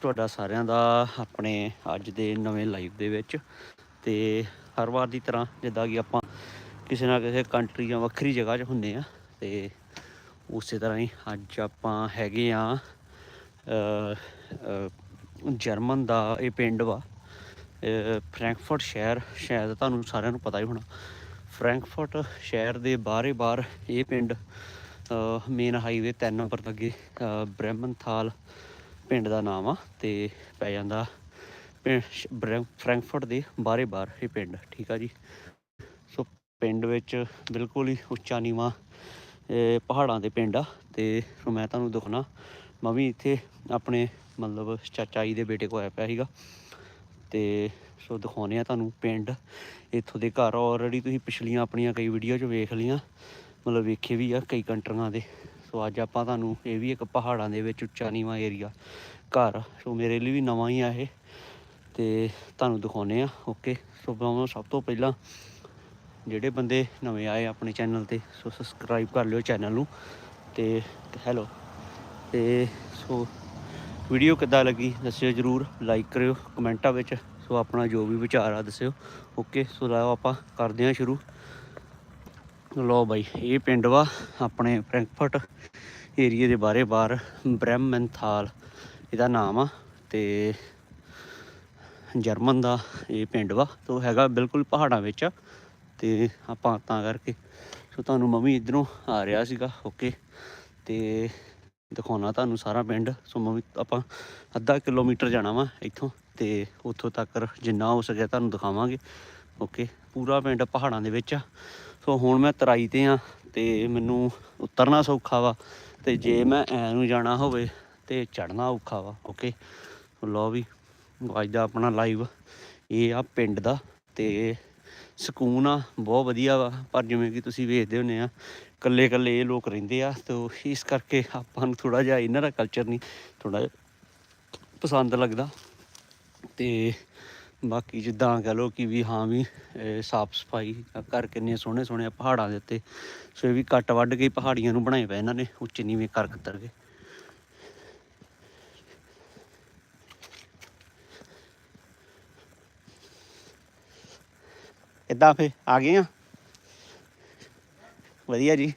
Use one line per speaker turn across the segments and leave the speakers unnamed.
ਤੁਹਾਡਾ ਸਾਰਿਆਂ ਦਾ ਆਪਣੇ ਅੱਜ ਦੇ ਨਵੇਂ ਲਾਈਵ ਦੇ ਵਿੱਚ। ਤੇ ਹਰ ਵਾਰ ਦੀ ਤਰ੍ਹਾਂ ਜਿੱਦਾਂ ਕਿ ਆਪਾਂ ਕਿਸੇ ਨਾ ਕਿਸੇ ਕੰਟਰੀ ਜਾਂ ਵੱਖਰੀ ਜਗ੍ਹਾ 'ਚ ਹੁੰਦੇ ਆ, ਤੇ ਉਸੇ ਤਰ੍ਹਾਂ ਹੀ ਅੱਜ ਆਪਾਂ ਹੈਗੇ ਆ ਜਰਮਨ ਦਾ ਇਹ ਪਿੰਡ ਵਾ। ਅਹ ਸ਼ਹਿਰ, ਸ਼ਾਇਦ ਤੁਹਾਨੂੰ ਸਾਰਿਆਂ ਨੂੰ ਪਤਾ ਹੀ ਹੋਣਾ। ਫਰੈਂਕਫਰਟ ਸ਼ਹਿਰ ਦੇ ਬਾਹਰੇ ਬਾਹਰ ਇਹ ਪਿੰਡ ਮੇਨ ਹਾਈਵੇ 3 ਨੰਬਰ ਲੱਗੇ ਬ੍ਰਹਮਨਥਾਲ ਪਿੰਡ ਦਾ ਨਾਮ ਆ ਤੇ ਪੈ ਜਾਂਦਾ ਪਿੰ- ਸ਼- ਦੇ ਬਾਹਰੇ ਬਾਹਰ ਇਹ ਪਿੰਡ, ਠੀਕ ਆ ਜੀ? ਸੋ ਪਿੰਡ ਵਿੱਚ ਬਿਲਕੁਲ ਹੀ ਉੱਚਾ ਨੀਵਾਂ ਪਹਾੜਾਂ ਦੇ ਪਿੰਡ ਆ ਤੇ ਸੋ ਮੈਂ ਤੁਹਾਨੂੰ ਦਿਖਣਾ ਮੈਂ ਵੀ ਇੱਥੇ ਆਪਣੇ ਮਤਲਬ ਚਾਚਾ ਜੀ ਦੇ ਬੇਟੇ ਕੋਲ ਆਇਆ ਪਿਆ ਸੀਗਾ ਤੇ ਸੋ ਦਿਖਾਉਂਦੇ ਆ ਤੁਹਾਨੂੰ ਪਿੰਡ, ਇੱਥੋਂ ਦੇ ਘਰ ਆਲਰੇਡੀ ਤੁਸੀਂ ਪਿਛਲੀਆਂ ਆਪਣੀਆਂ ਕਈ ਵੀਡੀਓ 'ਚ ਵੇਖ ਲਈਆਂ, ਮਤਲਬ ਵੇਖੇ ਵੀ ਆ ਕਈ ਕੰਟਰੀਆਂ ਦੇ ਸੋ ਅੱਜ ਆਪਾਂ ਤੁਹਾਨੂੰ ਇਹ ਵੀ ਇੱਕ ਪਹਾੜਾਂ ਦੇ ਵਿੱਚ ਉੱਚਾ ਨੀਵਾਂ ਏਰੀਆ ਘਰ, ਸੋ ਮੇਰੇ ਲਈ ਵੀ ਨਵਾਂ ਹੀ ਆ ਇਹ। ਤੇ ਤੁਹਾਨੂੰ ਦਿਖਾਉਂਦੇ ਆ ਓਕੇ ਸੋ ਮੈਂ ਸਭ ਤੋਂ ਪਹਿਲਾਂ ਜਿਹੜੇ ਬੰਦੇ ਨਵੇਂ ਆਏ ਆਪਣੇ ਚੈਨਲ ਤੇ, ਸੋ ਸਬਸਕ੍ਰਾਈਬ ਕਰ ਲਿਓ ਚੈਨਲ ਨੂੰ। ਤੇ ਹੈਲੋ ਤੇ ਸੋ ਵੀਡੀਓ ਕਿੱਦਾਂ ਲੱਗੀ, ਦੱਸਿਓ ਜਰੂਰ। ਲਾਈਕ ਕਰਿਓ ਕਮੈਂਟਾਂ ਵਿੱਚ, ਸੋ ਆਪਣਾ ਜੋ ਵੀ ਵਿਚਾਰ ਆ ਦੱਸਿਓ ਓਕੇ ਸੋ ਲਾਓ ਆਪਾਂ ਕਰਦੇ ਹਾਂ ਸ਼ੁਰੂ। ਲੋ ਬਾਈ, ਇਹ ਪਿੰਡ ਵਾ, ਆਪਣੇ ਫਰੈਂਕਫਰਟ ਏਰੀਏ ਦੇ ਬਾਰੇ ਬਾਹਰ ਬ੍ਰਹਮਨਥਾਲ ਇਹਦਾ ਨਾਮ ਆ, ਤੇ ਜਰਮਨ ਦਾ ਇਹ ਪਿੰਡ ਵਾ, ਤੋ ਹੈਗਾ ਬਿਲਕੁਲ ਪਹਾੜਾਂ ਵਿੱਚ ਆ, ਤੇ ਆਪਾਂ ਤਾਂ ਕਰਕੇ ਸੋ ਤੁਹਾਨੂੰ ਮੰਮੀ ਇਧਰੋਂ ਆ ਰਿਹਾ ਸੀਗਾ ਓਕੇ ਤੇ ਦਿਖਾਉਣਾ ਤੁਹਾਨੂੰ ਸਾਰਾ ਪਿੰਡ, ਸੋ ਮੰਮੀ ਆਪਾਂ ਅੱਧਾ ਕਿਲੋਮੀਟਰ ਜਾਣਾ ਵਾ ਇੱਥੋਂ, ਤੇ ਉੱਥੋਂ ਤੱਕ ਜਿੰਨਾ ਹੋ ਸਕਿਆ ਤੁਹਾਨੂੰ ਦਿਖਾਵਾਂਗੇ ਓਕੇ ਪੂਰਾ ਪਿੰਡ ਪਹਾੜਾਂ ਦੇ ਵਿੱਚ ਆ ਸੋ ਹੁਣ ਮੈਂ ਤਰਾਈ ਤੇ ਆ ਤੇ ਮੈਨੂੰ ਉਤਰਨਾ ਸੌਖਾ ਵਾ ਤੇ ਜੇ ਮੈਂ ਐ ਨੂੰ ਜਾਣਾ ਹੋਵੇ ਤੇ ਚੜਨਾ ਔਖਾ ਵਾ ਓਕੇ ਲੋ ਵੀ, ਅੱਜ ਦਾ ਆਪਣਾ ਲਾਈਵ ਇਹ ਆ ਪਿੰਡ ਦਾ ਤੇ ਸਕੂਨ ਆ, ਬਹੁਤ ਵਧੀਆ ਵਾ, ਪਰ ਜਿਵੇਂ ਕਿ ਤੁਸੀਂ ਵੇਖਦੇ ਹੁੰਦੇ ਆ ਇਕੱਲੇ ਇਕੱਲੇ ਇਹ ਲੋਕ ਰਹਿੰਦੇ ਆ, ਤੇ ਇਸ ਕਰਕੇ ਆਪਾਂ ਨੂੰ ਥੋੜਾ ਜਿਹਾ ਇਹਨਾਂ ਦਾ ਕਲਚਰ ਨਹੀਂ ਥੋੜਾ ਪਸੰਦ ਲੱਗਦਾ ਤੇ ਬਾਕੀ ਜਿੱਦਾਂ ਕਹ ਲੋ ਕਿ ਵੀ ਹਾਂ ਵੀ ਸਾਫ਼ ਸਫ਼ਾਈ ਕਰ ਕਿੰਨੇ ਸੋਹਣੇ ਸੋਹਣੇ ਪਹਾੜਾਂ ਦੇ ਉੱਤੇ। ਸੋ ਇਹ ਵੀ ਕੱਟ ਵੱਢ ਕੇ ਪਹਾੜੀਆਂ ਨੂੰ ਬਣਾਏ ਪਏ ਇਹਨਾਂ ਨੇ, ਉੱਚੇ ਨੀਵੇਂ ਕਰ ਕਤਰ ਕੇ। ਕਿੱਦਾਂ ਫੇ? ਆ ਗਏ ਆ? ਵਧੀਆ ਜੀ।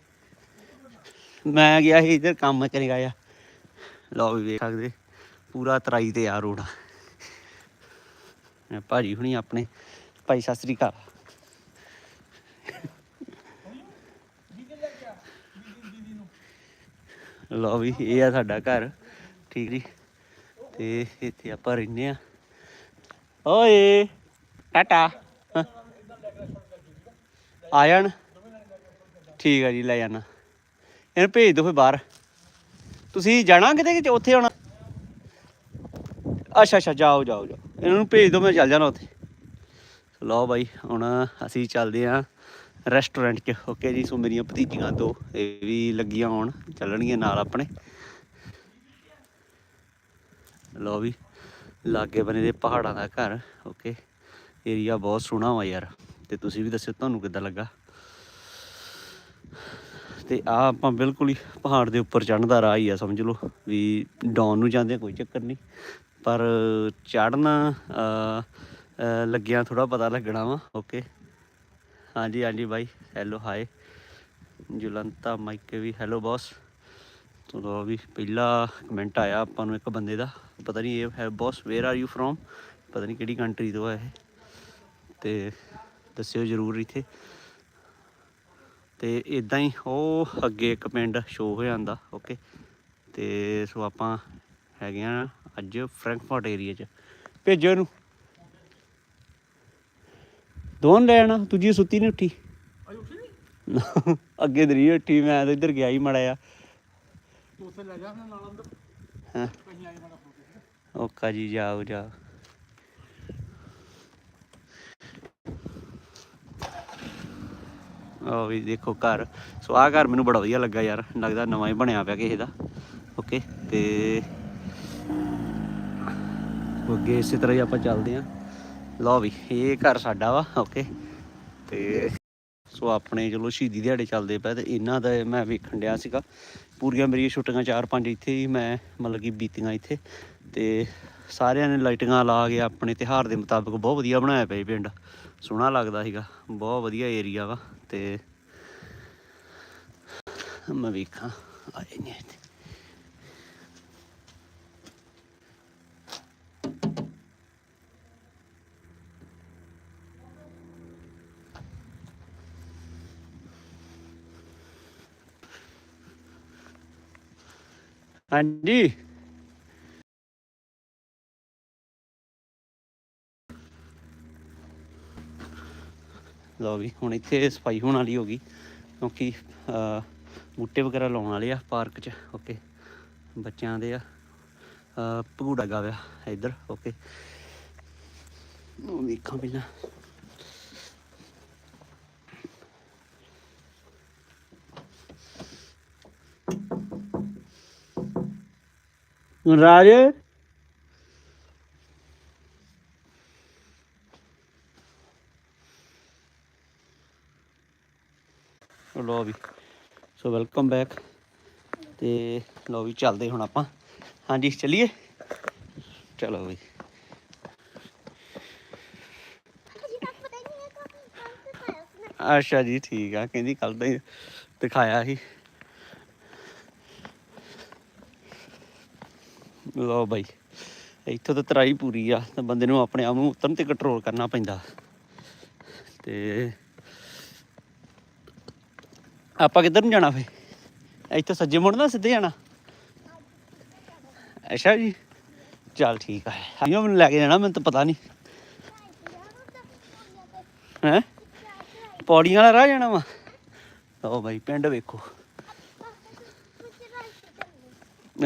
ਮੈਂ ਗਿਆ ਸੀ ਇਧਰ ਕੰਮ ਕਰੀ ਗਿਆ ਲਓ ਵੀ ਵੇਖ ਸਕਦੇ, ਪੂਰਾ ਤਰਾਈ ਤੇ ਆ ਰੋਡ ਭਾਜੀ ਹੁਣੀ ਆਪਣੇ ਭਾਈ ਸਤਿ ਸ੍ਰੀ ਅਕਾਲ। ਲਓ ਵੀ, ਇਹ ਆ ਸਾਡਾ ਘਰ, ਠੀਕ ਜੀ? ਤੇ ਇੱਥੇ ਆਪਾਂ ਰਹਿੰਦੇ ਆ। ਓਏ, ਟਾਟਾ। ਆ ਜਾਣ। ਠੀਕ ਆ ਜੀ, ਲੈ ਜਾਣਾ। ਇਹਨੂੰ ਭੇਜ ਦਿਓ ਫਿਰ ਬਾਹਰ। ਤੁਸੀਂ ਜਾਣਾ ਕਿਤੇ ਕਿ ਉੱਥੇ ਆਉਣਾ? ਅੱਛਾ ਅੱਛਾ, ਜਾਓ ਜਾਓ ਜਾਓ। ਇਹਨਾਂ ਨੂੰ ਭੇਜ ਦਿਓ, ਮੈਂ ਚੱਲ ਜਾਣਾ ਉੱਥੇ। ਲਓ ਬਾਈ, ਹੁਣ ਅਸੀਂ ਚੱਲਦੇ ਆਂ ਰੈਸਟੋਰੈਂਟ 'ਚ। ਓਕੇ ਜੀ, ਸੋ ਮੇਰੀਆਂ ਭਤੀਜੀਆਂ ਦੋ, ਇਹ ਵੀ ਲੱਗੀਆਂ ਹੋਣ, ਚੱਲਣਗੀਆਂ ਨਾਲ ਆਪਣੇ। ਲਓ ਵੀ, ਲਾਗੇ ਬਨੇ ਦੇ ਪਹਾੜਾਂ ਦਾ ਘਰ ਓਕੇ ਏਰੀਆ ਬਹੁਤ ਸੋਹਣਾ ਵਾ ਯਾਰ, ਤੇ ਤੁਸੀਂ ਵੀ ਦੱਸਿਓ ਤੁਹਾਨੂੰ ਕਿੱਦਾਂ ਲੱਗਾ। ਤੇ ਆ ਆਪਾਂ ਬਿਲਕੁਲ ਹੀ ਪਹਾੜ ਦੇ ਉੱਪਰ ਚੜ੍ਹਨ ਦਾ ਰਾਹ ਹੀ ਆ, ਸਮਝ ਲਓ, ਵੀ ਡਾਊਨ ਨੂੰ ਜਾਂਦੇ ਆ ਕੋਈ ਚੱਕਰ ਨਹੀਂ। ਪਰ ਚੜ੍ਹਨਾ ਲੱਗਿਆ ਥੋੜਾ ਪਤਾ ਲੱਗਣਾ ਵਾ ਓਕੇ ਹਾਂਜੀ ਹਾਂਜੀ ਬਾਈ ਹੈਲੋ ਹਾਏ ਜੁਲੰਤਾ ਮਾਈਕੇ ਵੀ ਹੈਲੋ ਬੌਸ ਚਲੋ ਵੀ ਪਹਿਲਾ ਕਮੈਂਟ ਆਇਆ ਆਪਾਂ ਨੂੰ ਇੱਕ ਬੰਦੇ ਦਾ, ਪਤਾ ਨਹੀਂ ਇਹ ਹੈ boss where are you from ਪਤਾ ਨਹੀਂ ਕਿਹੜੀ ਕੰਟਰੀ ਤੋਂ ਹੈ ਇਹ, ਤੇ ਦੱਸਿਓ ਜਰੂਰ ਇੱਥੇ। ਤੇ ਇਦਾਂ ਹੀ ਉਹ ਅੱਗੇ ਇੱਕ ਪਿੰਡ ਸ਼ੋ ਹੋ ਜਾਂਦਾ ਓਕੇ ਤੇ ਸੋ ਆਪਾਂ ਹੈਗੇ ਆ ਅੱਜ ਫਰੈਂਕਫਰਟ ਏਰੀਆ 'ਚ। ਭੇਜੋ ਇਹਨੂੰ। ਦੋਨ ਲੈ ਆਣਾ ਦੂਜੀ ਸੁੱਤੀ ਨਹੀਂ ਉੱਠੀ। ਅੱਗੇ ਦਰੀ ਉੱਠੀ ਮੈਂ ਤਾਂ ਇੱਧਰ ਗਿਆ ਹੀ ਮੜਿਆ
ਉੱਥੇ ਲੈ ਜਾ ਨਾਲ ਅੰਦਰ।
ਹਾਂ?
ਮਾੜਾ
ਓਕਾ ਜੀ ਜਾਓ ਜਾਓ। ਉਹ ਵੀ ਦੇਖੋ ਘਰ। ਸੋ ਆਹ ਘਰ ਮੈਨੂੰ ਬੜਾ ਵਧੀਆ ਲੱਗਾ ਯਾਰ। ਲੱਗਦਾ ਨਵਾਂ ਹੀ ਬਣਿਆ ਪਿਆ ਕਿਸੇ ਦਾ। ਓਕੇ ਤੇ ਅੱਗੇ ਇਸੇ ਤਰ੍ਹਾਂ ਹੀ ਆਪਾਂ ਚੱਲਦੇ ਆਂ ਲਓ ਵੀ, ਇਹ ਘਰ ਸਾਡਾ ਵਾ ਓਕੇ ਤੇ ਸੋ ਆਪਣੇ ਚਲੋ ਸ਼ਹੀਦੀ ਦਿਹਾੜੇ ਚੱਲਦੇ ਪਏ ਤੇ ਇਹਨਾਂ ਦਾ ਮੈਂ ਵੇਖਣ ਡਿਆ ਸੀਗਾ। ਪੂਰੀਆਂ ਮੇਰੀਆਂ ਛੁੱਟੀਆਂ ਚਾਰ ਪੰਜ ਇੱਥੇ ਹੀ ਮੈਂ ਮਤਲਬ ਕਿ ਬੀਤੀਆਂ ਇੱਥੇ। ਤੇ ਸਾਰਿਆਂ ਨੇ ਲਾਈਟਿੰਗਾਂ ਲਾ ਕੇ ਆਪਣੇ ਤਿਉਹਾਰ ਦੇ ਮੁਤਾਬਕ ਬਹੁਤ ਵਧੀਆ ਬਣਾਇਆ ਪਿਆ ਜੀ ਪਿੰਡ। ਸੋਹਣਾ ਲੱਗਦਾ ਸੀਗਾ, ਬਹੁਤ ਵਧੀਆ ਏਰੀਆ ਵਾ। ਤੇ ਮੈਂ ਵੇਖਾਂ ਆਏ ਨਹੀਂ ਹਾਂਜੀ। ਲਓ ਵੀ, ਹੁਣ ਇੱਥੇ ਸਫ਼ਾਈ ਹੋਣ ਵਾਲੀ ਹੋ ਗਈ, ਕਿਉਂਕਿ ਬੂਟੇ ਵਗੈਰਾ ਲਾਉਣ ਵਾਲੇ ਆ ਪਾਰਕ 'ਚ, ਓਕੇ। ਬੱਚਿਆਂ ਦੇ ਆ ਭਗੂੜਾ ਗਾਵਿਆ ਇੱਧਰ, ਓਕੇ। ਉਹ ਵੇਖਾਂ ਪਹਿਲਾਂ। ਰਾਜ। ਲੋ ਵੀ, ਸੋ ਵੈਲਕਮ ਬੈਕ ਤੇ ਲੋ ਵੀ, ਚੱਲਦੇ ਹੁਣ ਆਪਾਂ। ਹਾਂਜੀ, ਚੱਲੀਏ? ਚਲੋ ਵੀ। ਅੱਛਾ ਜੀ, ਠੀਕ ਆ। ਕਹਿੰਦੀ ਕੱਲ ਦਾ ਹੀ ਦਿਖਾਇਆ ਸੀ। ਲੋ ਬਾਈ, ਇੱਥੋਂ ਤਾਂ ਤਰਾਈ ਪੂਰੀ ਆ, ਤਾਂ ਬੰਦੇ ਨੂੰ ਆਪਣੇ ਆਪ ਨੂੰ ਉਤਰਨ ਤੇ ਕੰਟਰੋਲ ਕਰਨਾ ਪੈਂਦਾ। ਤੇ ਆਪਾਂ ਕਿੱਧਰ ਨੂੰ ਜਾਣਾ ਫੇ? ਇੱਥੇ ਸੱਜੇ ਮੁੜਨਾ ਸਿੱਧੇ ਜਾਣਾ? ਅੱਛਾ ਜੀ, ਚੱਲ ਠੀਕ ਆ। ਆਈਓ ਮੈਨੂੰ ਲੈ ਕੇ ਜਾਣਾ, ਮੈਨੂੰ ਤਾਂ ਪਤਾ ਨਹੀਂ ਹੈ? ਪੌੜੀਆਂ ਵਾਲਾ ਰਾਹ ਜਾਣਾ ਵਾ? ਲਓ ਬਾਈ, ਪਿੰਡ ਵੇਖੋ।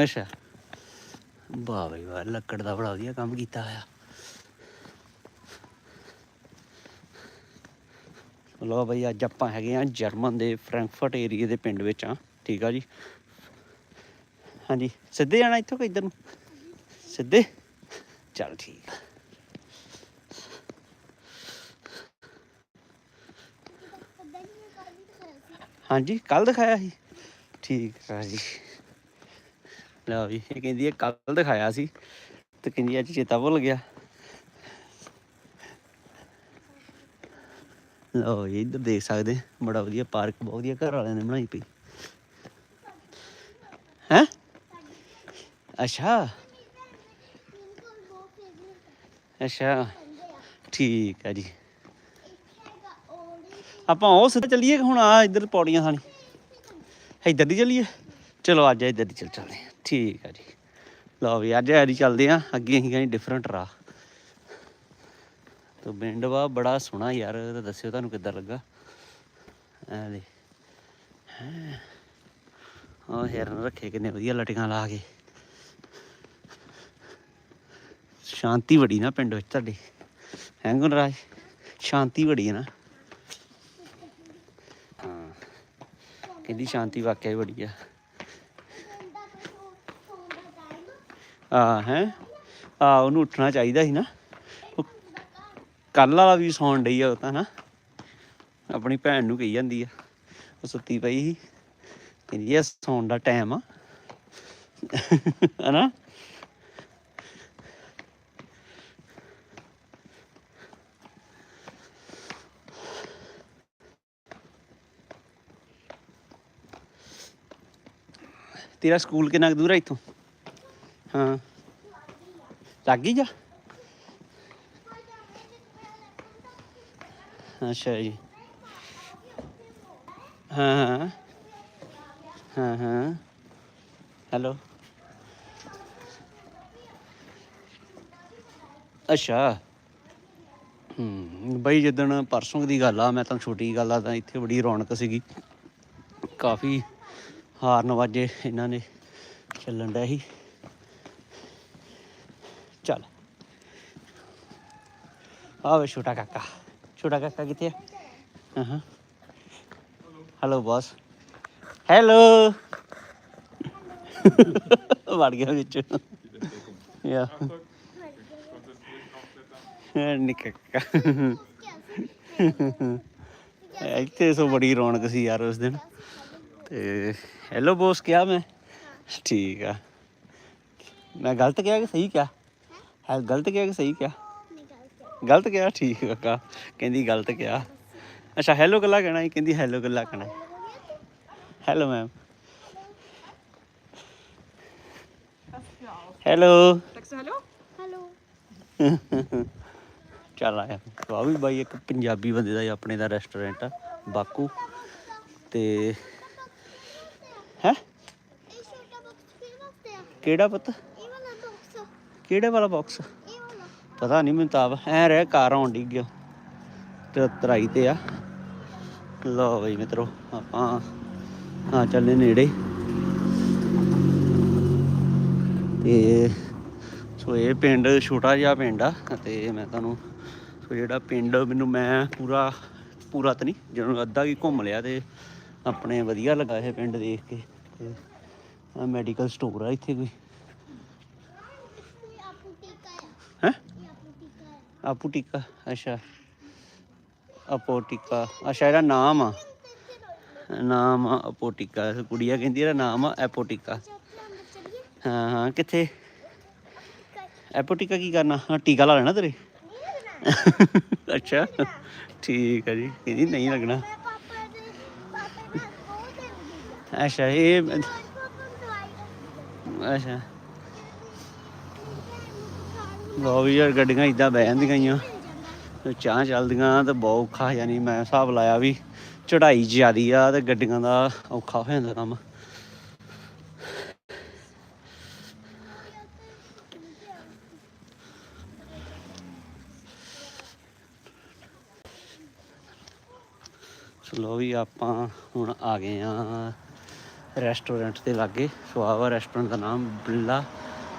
ਅੱਛਾ। ਵਾਹ ਬਈ ਵਾਹ, ਲੱਕੜ ਦਾ ਬੜਾ ਵਧੀਆ ਕੰਮ ਕੀਤਾ ਹੋਇਆ। ਲੋ ਬਈ, ਅੱਜ ਆਪਾਂ ਹੈਗੇ ਆ ਜਰਮਨ ਦੇ ਫ੍ਰੈਂਕਫਰਟ ਏਰੀਏ ਦੇ ਪਿੰਡ ਵਿੱਚ ਆ ਠੀਕ ਆ ਜੀ? ਹਾਂਜੀ, ਸਿੱਧੇ ਜਾਣਾ ਇੱਥੋਂ ਕਿ ਇੱਧਰ ਨੂੰ? ਸਿੱਧੇ? ਚੱਲ ਠੀਕ ਆ। ਹਾਂਜੀ ਕੱਲ ਦਿਖਾਇਆ ਸੀ। ਠੀਕ ਆ ਜੀ। ਲਓ ਵੀ ਇਹ ਕਹਿੰਦੀ ਹੈ ਕੱਲ ਦਿਖਾਇਆ ਸੀ ਤੇ ਕਹਿੰਦੀ ਅੱਜ ਚੇਤਾ ਭੁੱਲ ਗਿਆ। ਲਓ ਜੀ, ਇੱਧਰ ਦੇਖ ਸਕਦੇ ਬੜਾ ਵਧੀਆ ਪਾਰਕ, ਬਹੁਤ ਵਧੀਆ ਘਰ ਵਾਲਿਆਂ ਨੇ ਬਣਾਈ ਪਈ। ਹੈ? ਅੱਛਾ। ਅੱਛਾ, ਠੀਕ ਆ ਜੀ। ਆਪਾਂ ਉਹ ਸਿੱਧਾ ਚੱਲੀਏ ਹੁਣ ਆ ਇੱਧਰ ਪੌੜੀਆਂ ਥਾਣੀ ਇੱਧਰ ਦੀ ਚੱਲੀਏ? ਚਲੋ, ਅੱਜ ਇੱਧਰ ਦੀ ਚੱਲ ਚੱਲਦੇ ਠੀਕ ਆ ਜੀ। ਲਓ ਵੀ, ਅੱਜ ਐਰੀ ਚੱਲਦੇ ਆ। ਅੱਗੇ ਅਸੀਂ ਕਹਿੰਦੇ ਡਿਫਰੈਂਟ ਰਾਹ। ਤੋ ਪਿੰਡ ਵਾ, ਬੜਾ ਸੋਹਣਾ ਯਾਰ, ਤੇ ਦੱਸਿਓ ਤੁਹਾਨੂੰ ਕਿੱਦਾਂ ਲੱਗਾ? ਐ ਦੇ। ਹੈਂ। ਉਹ ਹਿਰਨ ਰੱਖੇ ਕਿੰਨੇ ਵਧੀਆ ਲਟੀਆਂ ਲਾ ਕੇ। ਸ਼ਾਂਤੀ ਬੜੀ ਨਾ ਪਿੰਡ ਵਿੱਚ ਤੁਹਾਡੇ। ਹੈਂ ਗੁਣਰਾਜ? ਸ਼ਾਂਤੀ ਬੜੀ ਹੈ ਨਾ। ਹਾਂ। ਕਹਿੰਦੀ ਸ਼ਾਂਤੀ ਵਾਕਿਆ ਹੀ ਬੜੀ ਆ। ਆ, ਹੈ? ਆ, ਉਹਨੂੰ ਉੱਠਣਾ ਚਾਹੀਦਾ ਸੀ ਨਾ। ਕੱਲ ਵਾਲਾ ਵੀ ਸੌਣ ਡਈ ਆ ਉਹ ਤਾਂ ਨਾ ਆਪਣੀ ਭੈਣ ਨੂੰ ਕਹੀ ਜਾਂਦੀ ਆ। ਉਹ ਸੁੱਤੀ ਪਈ ਸੀ। ਕਹਿੰਦੀ, ਇਹ ਸੌਣ ਦਾ ਟਾਈਮ ਆ। ਹਨਾ? ਤੇਰਾ ਸਕੂਲ ਕਿੰਨਾ ਕੁ ਦੂਰ ਹੈ ਇੱਥੋਂ? ਹਾਂ। ਲੱਗ ਹੀ ਜਾ? ਅੱਛਾ ਜੀ। ਹਾਂ ਹਾਂ। ਹਾਂ ਹਾਂ। ਹੈਲੋ। ਅੱਛਾ। ਹੂੰ, ਬਈ ਜਿੱਦਣ ਪਰਸੋਂ ਦੀ ਗੱਲ ਆ, ਮੈਂ ਤਾਂ ਛੋਟੀ ਗੱਲ ਆ, ਤਾਂ ਇੱਥੇ ਬੜੀ ਰੌਣਕ ਸੀਗੀ। ਕਾਫੀ ਹਾਰਨ ਵਾਜੇ ਇਹਨਾਂ ਨੇ ਚੱਲਣ ਡਿਆ ਸੀ ਚੱਲ ਆਵੇ ਛੋਟਾ ਕਾਕਾ। ਛੋਟਾ ਕਾਕਾ ਕਿੱਥੇ ਆ? ਹਾਂ ਹੈਲੋ ਬੌਸ ਹੈਲੋ ਵੜ ਗਿਆ ਵਿੱਚ। ਯਾ। ਨਿੱਕਾ ਇੱਥੇ ਸੋ ਬੜੀ ਰੌਣਕ ਸੀ ਯਾਰ ਉਸ ਦਿਨ। ਤੇ ਹੈਲੋ ਬੌਸ ਕਿਹਾ ਮੈਂ? ਠੀਕ ਆ। ਮੈਂ ਗਲਤ ਕਿਹਾ ਕਿ ਸਹੀ ਕਿਹਾ? ਹੈ, ਗਲਤ ਕਿਹਾ ਕਿ ਸਹੀ ਕਿਹਾ? ਗਲਤ ਕਿਹਾ? ਠੀਕ ਕਾਕਾ। ਕਹਿੰਦੀ ਗਲਤ ਕਿਹਾ। ਅੱਛਾ ਹੈਲੋ ਗੱਲਾਂ ਕਹਿਣਾ ਸੀ ਕਹਿੰਦੀ ਹੈਲੋ ਗੱਲਾਂ ਕਹਿਣਾ। ਹੈਲੋ ਮੈਮ ਹੈਲੋ
ਹੈਲੋ
ਚੱਲ ਆਇਆ। ਆ ਵੀ ਬਾਈ ਇੱਕ ਪੰਜਾਬੀ ਬੰਦੇ ਦਾ ਆਪਣੇ ਦਾ ਰੈਸਟੋਰੈਂਟ ਆ ਬਾਕੂ। ਤੇ ਹੈ?
ਇਹ ਛੋਟਾ ਬਾਕਸ ਕਿਹਦੇ ਵਾਸਤੇ ਆ?
ਕਿਹੜਾ ਪੁੱਤ?
ਇਹ ਵਾਲਾ ਬਾਕਸ
ਕਿਹੜੇ ਵਾਲਾ ਬਾਕਸ ਪਤਾ ਨਹੀਂ ਮੈਨੂੰ ਤਾਂ ਆਪ ਐ ਰਹਿ ਕਾਰ ਆਉਣ ਡਿੱਗ ਗਿਆ ਤੇ ਤਰਾਈ ਤੇ ਆ। ਲਓ ਬਈ ਮਿੱਤਰੋ, ਆਪਾਂ ਹਾਂ ਚੱਲੇ ਨੇੜੇ। ਤੇ ਸੋ ਇਹ ਪਿੰਡ ਛੋਟਾ ਜਿਹਾ ਪਿੰਡ ਆ, ਤੇ ਮੈਂ ਤੁਹਾਨੂੰ ਸੋ ਜਿਹੜਾ ਪਿੰਡ ਮੈਨੂੰ ਮੈਂ ਪੂਰਾ ਪੂਰਾ ਤਾਂ ਨਹੀਂ ਜਦੋਂ ਅੱਧਾ ਵੀ ਘੁੰਮ ਲਿਆ ਤੇ ਆਪਣੇ ਵਧੀਆ ਲੱਗਾ ਇਹ ਪਿੰਡ ਦੇਖ ਕੇ। ਤੇ ਮੈਡੀਕਲ ਸਟੋਰ ਆ ਇੱਥੇ ਕੋਈ
ਇਹ ਆਪੂ ਟੀਕਾ ਆ
ਹੈ
ਇਹ ਆਪੂ ਟੀਕਾ
ਅੱਛਾ। ਆਪੋ ਅੱਛਾ, ਇਹਦਾ ਨਾਮ ਆ। ਨਾਮ ਆ ਆਪੋ ਕੁੜੀਆ ਕਹਿੰਦੀ ਇਹਦਾ ਨਾਮ ਆ ਐਪੋ ਟਿੱਕਾ
ਚੱਪਲਾਂ ਅੰਦਰ ਚਲੀਏ
ਹਾਂ ਹਾਂ, ਕਿੱਥੇ? ਐਪੋ ਕੀ ਕਰਨਾ? ਹਾਂ, ਟੀਕਾ ਲਾ ਲੈਣਾ ਤੇਰੇ। ਅੱਛਾ, ਠੀਕ ਹੈ ਜੀ, ਕਹਿੰਦੀ ਨਹੀਂ ਲੱਗਣਾ। ਅੱਛਾ, ਇਹ ਅੱਛਾ। ਲੋ ਵੀ ਯਾਰ ਗੱਡੀਆਂ ਇਦਾਂ ਬਹਿ ਜਾਂਦੀਆਂ ਈ ਆ। ਚਾਹ ਚੱਲਦੀਆਂ ਤੇ ਬਹੁਤ ਔਖਾ ਯਾਨੀ ਮੈਂ ਹਿਸਾਬ ਲਾਇਆ ਵੀ ਚੜਾਈ ਜ਼ਿਆਦੀ ਆ ਤੇ ਗੱਡੀਆਂ ਦਾ ਔਖਾ ਹੋ ਜਾਂਦਾ ਕੰਮ। ਚਲੋ ਵੀ ਆਪਾਂ ਹੁਣ ਆ ਗਏ ਆ ਰੈਸਟੋਰੈਂਟ ਦੇ ਲਾਗੇ ਸੋ ਰੈਸਟੋਰੈਂਟ ਦਾ ਨਾਮ ਬਿੱਲਾ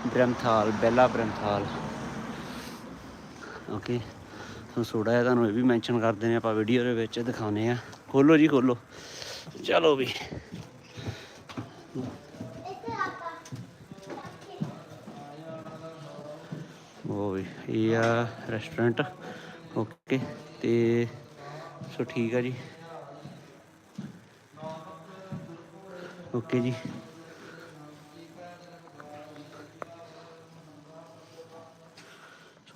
ਬ੍ਰਹਮਥਾਲ, ਬੈਲਾ ਬ੍ਰਹਮਥਾਲ। ਓਕੇ। ਸੋ ਥੋੜਾ ਜਿਹਾ ਤੁਹਾਨੂੰ ਇਹ ਵੀ ਮੈਂਸ਼ਨ ਕਰਦੇ ਨੇ ਆਪਾਂ ਵੀਡੀਓ ਦੇ ਵਿੱਚ ਦਿਖਾਉਨੇ ਆ ਖੋਲੋ ਜੀ, ਖੋਲੋ। ਚਲੋ ਵੀ। ਉਹ ਵੀ, ਇਹ ਆ ਰੈਸਟੋਰੈਂਟ ਓਕੇ, ਤੇ ਸੋ ਠੀਕ ਆ ਜੀ। ਓਕੇ ਜੀ।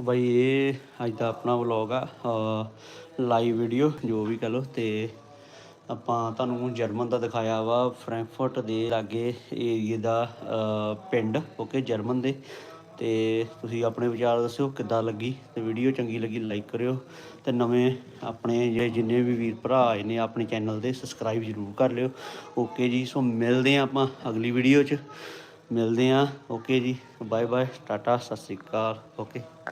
ਸੋ ਬਾਈ ਇਹ ਅੱਜ ਦਾ ਆਪਣਾ ਵਲੌਗ ਆ ਲਾਈਵ ਵੀਡੀਓ ਜੋ ਵੀ ਕਹ ਲੋ ਤੇ ਆਪਾਂ ਤੁਹਾਨੂੰ ਜਰਮਨ ਦਾ ਦਿਖਾਇਆ ਵਾ, ਫਰੈਂਕਫਰਟ ਦੇ ਲਾਗੇ ਏਰੀਏ ਦਾ ਪਿੰਡ ਓਕੇ ਜਰਮਨ ਦੇ। ਤੇ ਤੁਸੀਂ ਆਪਣੇ ਵਿਚਾਰ ਦੱਸਿਓ ਕਿੱਦਾਂ ਲੱਗੀ, ਤੇ ਵੀਡੀਓ ਚੰਗੀ ਲੱਗੀ ਲਾਈਕ ਕਰਿਓ। ਤੇ ਨਵੇਂ ਆਪਣੇ ਜਿਹੜੇ ਜਿੰਨੇ ਵੀ ਵੀਰ ਭਰਾ ਆਏ ਨੇ ਆਪਣੇ ਚੈਨਲ ਦੇ ਸਬਸਕ੍ਰਾਈਬ ਜ਼ਰੂਰ ਕਰ ਲਿਓ। ਓਕੇ ਜੀ, ਸੋ ਮਿਲਦੇ ਆ ਆਪਾਂ ਅਗਲੀ ਵੀਡੀਓ 'ਚ। ਮਿਲਦੇ ਆ ਓਕੇ ਜੀ ਬਾਏ ਬਾਏ ਟਾਟਾ, ਸਤਿ ਸ਼੍ਰੀ ਅਕਾਲ ਓਕੇ